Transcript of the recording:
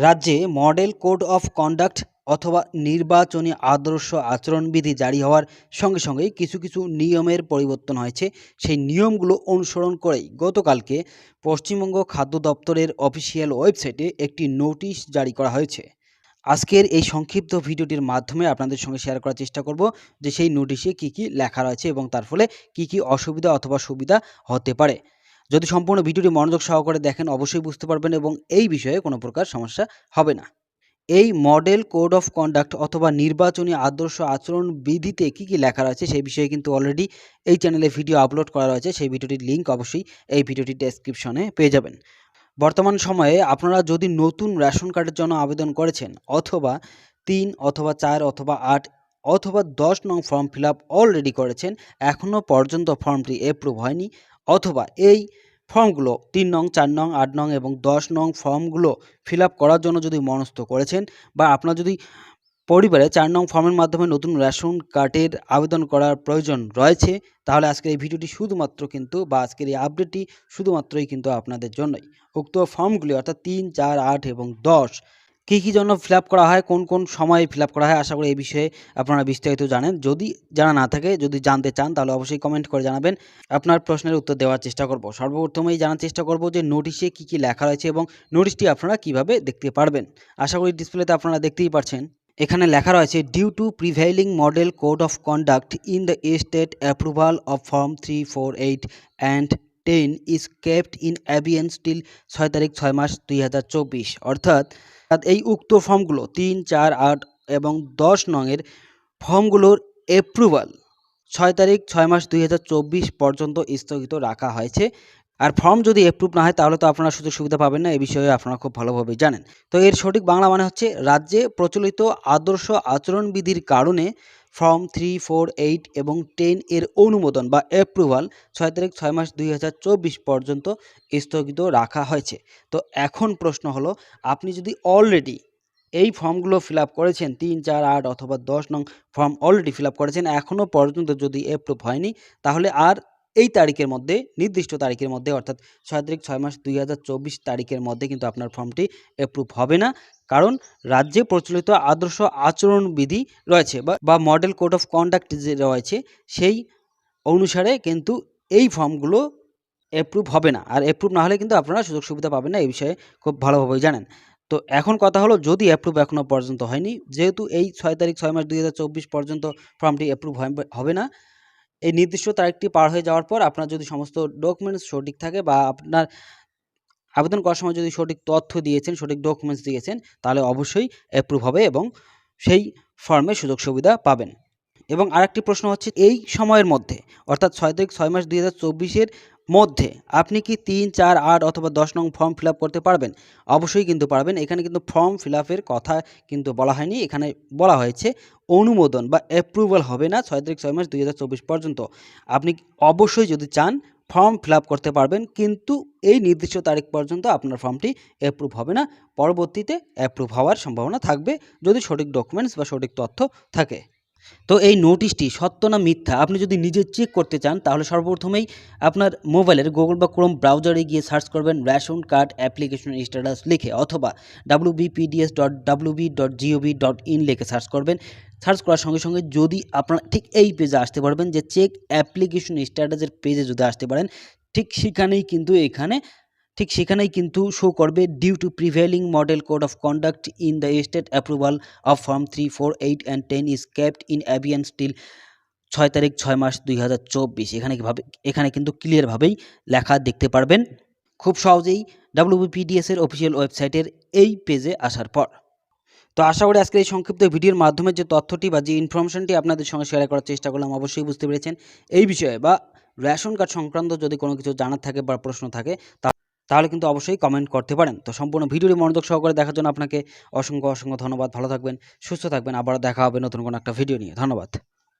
রাজ্যে model code of conduct অথবা নির্বাচনী আদর্শ আচরণবিধি জারি হওয়ার সঙ্গে সঙ্গেই কিছু কিছু নিয়মের পরিবর্তন হয়েছে। সেই নিয়মগুলো অনুসরণ করেই গতকালকে পশ্চিমবঙ্গ খাদ্য দপ্তরের অফিসিয়াল ওয়েবসাইটে একটি নোটিশ জারি করা হয়েছে। আজকের এই সংক্ষিপ্ত ভিডিওটির মাধ্যমে আপনাদের সঙ্গে শেয়ার করার চেষ্টা করব যে সেই নোটিশে কী কী লেখা রয়েছে এবং তার ফলে কী কী অসুবিধা অথবা সুবিধা হতে পারে। যদি সম্পূর্ণ ভিডিওটি মনোযোগ সহকারে দেখেন, অবশ্যই বুঝতে পারবেন এবং এই বিষয়ে কোনো প্রকার সমস্যা হবে না। এই মডেল, কোড অফ কন্ডাক্ট অথবা নির্বাচনী আদর্শ আচরণ বিধিতে কী কী লেখা রয়েছে সেই বিষয়ে কিন্তু অলরেডি এই চ্যানেলে ভিডিও আপলোড করা রয়েছে। সেই ভিডিওটির লিঙ্ক অবশ্যই এই ভিডিওটির ডেসক্রিপশনে পেয়ে যাবেন। বর্তমান সময়ে আপনারা যদি নতুন রেশন কার্ডের জন্য আবেদন করেছেন অথবা তিন অথবা চার অথবা আট অথবা দশ নং ফর্ম ফিল আপ অলরেডি করেছেন, এখনও পর্যন্ত ফর্মটি অ্যাপ্রুভ হয়নি অথবা এই ফর্মগুলো তিন নং, চার নং, আট নং এবং দশ নং ফর্মগুলো ফিল করার জন্য যদি মনস্থ করেছেন বা আপনার যদি পরিবারে চার নং ফর্মের মাধ্যমে নতুন রেশন কার্ডের আবেদন করার প্রয়োজন রয়েছে, তাহলে আজকের এই ভিডিওটি শুধুমাত্র কিন্তু বা আজকের এই আপডেটটি শুধুমাত্রই কিন্তু আপনাদের জন্যই। উক্ত ফর্মগুলি অর্থাৎ তিন, চার, আট এবং দশ কী কী জন্য ফিল করা হয়, কোন কোন সময়ে ফিল করা হয়, আশা করি এই বিষয়ে আপনারা বিস্তারিত জানেন। যদি জানা না থাকে, যদি জানতে চান, তাহলে অবশ্যই কমেন্ট করে জানাবেন। আপনার প্রশ্নের উত্তর দেওয়ার চেষ্টা করব। সর্বপ্রথমেই জানার চেষ্টা করব যে নোটিশে কী কী লেখা রয়েছে এবং নোটিশটি আপনারা কীভাবে দেখতে পারবেন। আশা করি ডিসপ্লেতে আপনারা দেখতেই পারছেন। এখানে লেখা রয়েছে due to prevailing model code of conduct in the state approval of form three four eight and ten is kept in abeyance still ছয় তারিখ ছয় মাস দুই হাজার চব্বিশ। অর্থাৎ এই উক্ত ফর্মগুলো তিন, চার, আট এবং দশ নংয়ের ফর্মগুলোর অ্যাপ্রুভাল ছয় তারিখ ছয় মাস দুই হাজার চব্বিশ পর্যন্ত স্থগিত রাখা হয়েছে। আর ফর্ম যদি অ্যাপ্রুভ না হয়, তাহলে তো আপনারা সুযোগ সুবিধা পাবেন না এই বিষয়ে আপনারা খুব ভালোভাবেই জানেন। তো এর সঠিক বাংলা মানে হচ্ছে, রাজ্যে প্রচলিত আদর্শ আচরণবিধির কারণে ফর্ম থ্রি ফোর এইট এবং টেন এর অনুমোদন বা অ্যাপ্রুভাল ছয় তারিখ, ছয় মাস দুই হাজার চব্বিশ পর্যন্ত স্থগিত রাখা হয়েছে। তো এখন প্রশ্ন হলো, আপনি যদি অলরেডি এই ফর্মগুলো ফিল করেছেন, তিন, চার, আট অথবা দশ নং ফর্ম অলরেডি ফিল করেছেন এখনও পর্যন্ত যদি অ্যাপ্রুভ হয়নি, তাহলে আর এই তারিখের মধ্যে, নির্দিষ্ট তারিখের মধ্যে, অর্থাৎ ছয় তারিখ ছয় মাস দুই হাজার চব্বিশ তারিখের মধ্যে কিন্তু আপনার ফর্মটি অ্যাপ্রুভ হবে না। কারণ রাজ্যে প্রচলিত আদর্শ আচরণবিধি রয়েছে বা মডেল কোড অফ কন্ডাক্ট যে রয়েছে, সেই অনুসারে কিন্তু এই ফর্মগুলো অ্যাপ্রুভ হবে না। আর অ্যাপ্রুভ না হলে কিন্তু আপনারা সুযোগ সুবিধা পাবেন না, এই বিষয়ে খুব ভালোভাবেই জানেন। তো এখন কথা হলো, যদি অ্যাপ্রুভ এখনও পর্যন্ত হয়নি, যেহেতু এই ছয় তারিখ ছয় মাস দুই হাজার চব্বিশ পর্যন্ত ফর্মটি অ্যাপ্রুভ হবে না এই নির্দিষ্ট তারিখটি পার হয়ে যাওয়ার পর আপনার যদি সমস্ত ডকুমেন্টস সঠিক থাকে বা আপনার আবেদন করার সময় যদি সঠিক তথ্য দিয়েছেন, সঠিক ডকুমেন্টস দিয়েছেন, তাহলে অবশ্যই অ্যাপ্রুভ হবে এবং সেই ফর্মে সুযোগ সুবিধা পাবেন। এবং আরেকটি প্রশ্ন হচ্ছে, এই সময়ের মধ্যে, অর্থাৎ ছয় তারিখ ছয় মাস দুই হাজার চব্বিশের মধ্যে আপনি কি তিন, চার, আট অথবা দশ নং ফর্ম ফিল করতে পারবেন? অবশ্যই কিন্তু পারবেন। এখানে কিন্তু ফর্ম ফিল কথা কিন্তু বলা হয়নি। এখানে বলা হয়েছে অনুমোদন বা অ্যাপ্রুভাল হবে না ছয় তারিখ ছয় মাস দু হাজার চব্বিশ পর্যন্ত। আপনি অবশ্যই যদি চান ফর্ম ফিল করতে পারবেন, কিন্তু এই নির্দিষ্ট তারিখ পর্যন্ত আপনার ফর্মটি অ্যাপ্রুভ হবে না। পরবর্তীতে অ্যাপ্রুভ হওয়ার সম্ভাবনা থাকবে যদি সঠিক ডকুমেন্টস বা সঠিক তথ্য থাকে। তো এই নোটিশটি সত্য না মিথ্যা, আপনি যদি নিজে চেক করতে চান, তাহলে সর্বপ্রথমেই আপনার মোবাইলের গুগল বা ক্রোম ব্রাউজারে গিয়ে সার্চ করবেন রেশন কার্ড অ্যাপ্লিকেশন স্ট্যাটাস লিখে অথবা W BPDS dot W B dot GOV dot in লিখে সার্চ করবেন। সার্চ করার সঙ্গে সঙ্গে যদি আপনারা ঠিক এই পেজে আসতে পারবেন যে চেক অ্যাপ্লিকেশন স্ট্যাটাসের পেজে যদি আসতে পারেন, ঠিক সেখানেই কিন্তু এখানে ঠিক সেখানেই কিন্তু শো করবে due to prevailing model code of conduct in the state approval of form three four eight and ten is kept in avian still ছয় তারিখ, ছয় মাস দুই হাজার চব্বিশ। এখানে এখানে কিন্তু ক্লিয়ারভাবেই লেখা দেখতে পারবেন। খুব সহজেই ডাব্লিউবিপিডিএসের অফিসিয়াল ওয়েবসাইটের এই পেজে আসার পর। তো আশা করি আজকের এই সংক্ষিপ্ত ভিডিওর মাধ্যমে যে তথ্যটি বা যে ইনফরমেশনটি আপনাদের সঙ্গে শেয়ার করার চেষ্টা করলাম, অবশ্যই বুঝতে পেরেছেন। এই বিষয়ে বা রেশন কার্ড সংক্রান্ত যদি কোনো কিছু জানার থাকে বা প্রশ্ন থাকে, তা তাহলে কিন্তু অবশ্যই কমেন্ট করতে পারেন। তো সম্পূর্ণ ভিডিওটি মনোযোগ সহকারে দেখার জন্য আপনাকে অসংখ্য অসংখ্য ধন্যবাদ। ভালো থাকবেন, সুস্থ থাকবেন। আবারও দেখা হবে নতুন কোনো একটা ভিডিও নিয়ে। ধন্যবাদ।